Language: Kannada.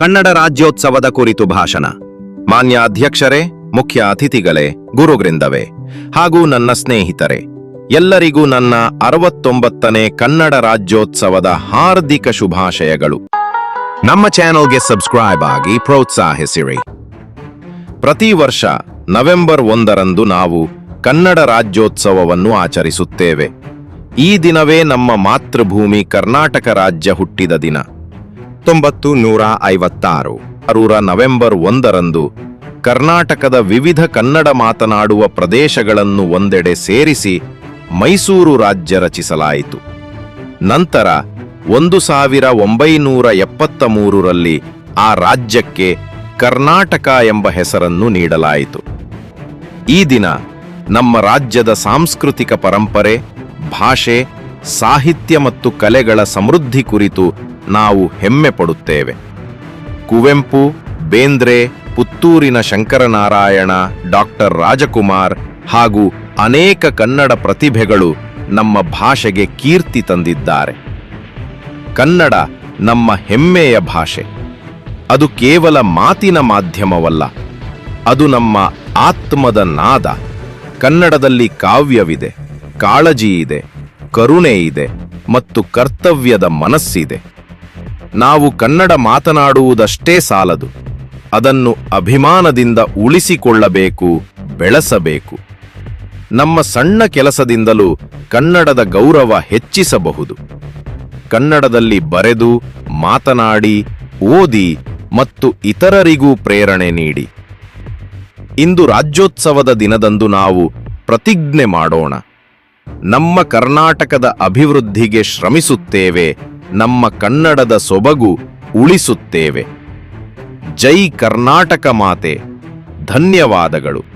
ಕನ್ನಡ ರಾಜ್ಯೋತ್ಸವದ ಕುರಿತು ಭಾಷಣ. ಮಾನ್ಯ ಅಧ್ಯಕ್ಷರೇ, ಮುಖ್ಯ ಅತಿಥಿಗಳೇ ಗುರುವೃಂದವೇ ಹಾಗೂ ನನ್ನ ಸ್ನೇಹಿತರೆ, ಎಲ್ಲರಿಗೂ ನನ್ನ ಅರವತ್ತೊಂಬತ್ತನೇ ಕನ್ನಡ ರಾಜ್ಯೋತ್ಸವದ ಹಾರ್ದಿಕ ಶುಭಾಶಯಗಳು. ನಮ್ಮ ಚಾನೆಲ್ಗೆ ಸಬ್ಸ್ಕ್ರೈಬ್ ಆಗಿ ಪ್ರೋತ್ಸಾಹಿಸಿರಿ. ಪ್ರತಿ ವರ್ಷ ನವೆಂಬರ್ ಒಂದರಂದು ನಾವು ಕನ್ನಡ ರಾಜ್ಯೋತ್ಸವವನ್ನು ಆಚರಿಸುತ್ತೇವೆ. ಈ ದಿನವೇ ನಮ್ಮ ಮಾತೃಭೂಮಿ ಕರ್ನಾಟಕ ರಾಜ್ಯ ಹುಟ್ಟಿದ ದಿನ. ಹತ್ತೊಂಬತ್ತು ನೂರ ಐವತ್ತಾರು, ಅರೂರ ನವೆಂಬರ್ ಒಂದರಂದು ಕರ್ನಾಟಕದ ವಿವಿಧ ಕನ್ನಡ ಮಾತನಾಡುವ ಪ್ರದೇಶಗಳನ್ನು ಒಂದೆಡೆ ಸೇರಿಸಿ ಮೈಸೂರು ರಾಜ್ಯ ರಚಿಸಲಾಯಿತು. ನಂತರ ಒಂದು ಸಾವಿರ ಒಂಬೈನೂರ ಎಪ್ಪತ್ತ ಮೂರರಲ್ಲಿ ಆ ರಾಜ್ಯಕ್ಕೆ ಕರ್ನಾಟಕ ಎಂಬ ಹೆಸರನ್ನು ನೀಡಲಾಯಿತು. ಈ ದಿನ ನಮ್ಮ ರಾಜ್ಯದ ಸಾಂಸ್ಕೃತಿಕ ಪರಂಪರೆ, ಭಾಷೆ ಸಾಹಿತ್ಯ ಮತ್ತು ಕಲೆಗಳ ಸಮೃದ್ಧಿ ಕುರಿತು ನಾವು ಹೆಮ್ಮೆ ಪಡುತ್ತೇವೆ. ಕುವೆಂಪು, ಬೇಂದ್ರೆ, ಪುತ್ತೂರಿನ ಶಂಕರನಾರಾಯಣ, ಡಾಕ್ಟರ್ ರಾಜಕುಮಾರ್ ಹಾಗೂ ಅನೇಕ ಕನ್ನಡ ಪ್ರತಿಭೆಗಳು ನಮ್ಮ ಭಾಷೆಗೆ ಕೀರ್ತಿ ತಂದಿದ್ದಾರೆ. ಕನ್ನಡ ನಮ್ಮ ಹೆಮ್ಮೆಯ ಭಾಷೆ. ಅದು ಕೇವಲ ಮಾತಿನ ಮಾಧ್ಯಮವಲ್ಲ, ಅದು ನಮ್ಮ ಆತ್ಮದ ನಾದ. ಕನ್ನಡದಲ್ಲಿ ಕಾವ್ಯವಿದೆ ಕಾಳಜಿ ಇದೆ ಕರುಣೆ ಇದೆ ಮತ್ತು ಕರ್ತವ್ಯದ ಮನಸ್ಸಿದೆ. ನಾವು ಕನ್ನಡ ಮಾತನಾಡುವುದಷ್ಟೇ ಸಾಲದು. ಅದನ್ನು ಅಭಿಮಾನದಿಂದ ಉಳಿಸಿಕೊಳ್ಳಬೇಕು, ಬೆಳೆಸಬೇಕು. ನಮ್ಮ ಸಣ್ಣ ಕೆಲಸದಿಂದಲೂ ಕನ್ನಡದ ಗೌರವ ಹೆಚ್ಚಿಸಬಹುದು. ಕನ್ನಡದಲ್ಲಿ ಬರೆದು, ಮಾತನಾಡಿ, ಓದಿ ಮತ್ತು ಇತರರಿಗೂ ಪ್ರೇರಣೆ ನೀಡಿ. ಇಂದು ರಾಜ್ಯೋತ್ಸವದ ದಿನದಂದು ನಾವು ಪ್ರತಿಜ್ಞೆ ಮಾಡೋಣ. ನಮ್ಮ ಕರ್ನಾಟಕದ ಅಭಿವೃದ್ಧಿಗೆ ಶ್ರಮಿಸುತ್ತೇವೆ ನಮ್ಮ ಕನ್ನಡದ ಸೊಬಗು ಉಳಿಸುತ್ತೇವೆ. ಜೈ ಕರ್ನಾಟಕ ಮಾತೆ ಧನ್ಯವಾದಗಳು.